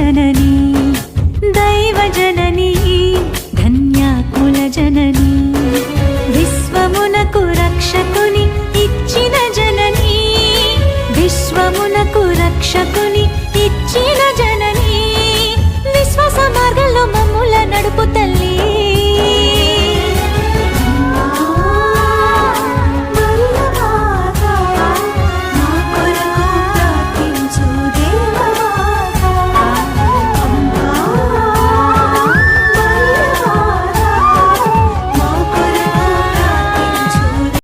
जननी दैवजननी धन्याकुल जननी विश्वमुनकु रक्षकुनि इच्छिन जननी विश्वमुनकु रक्षकुनि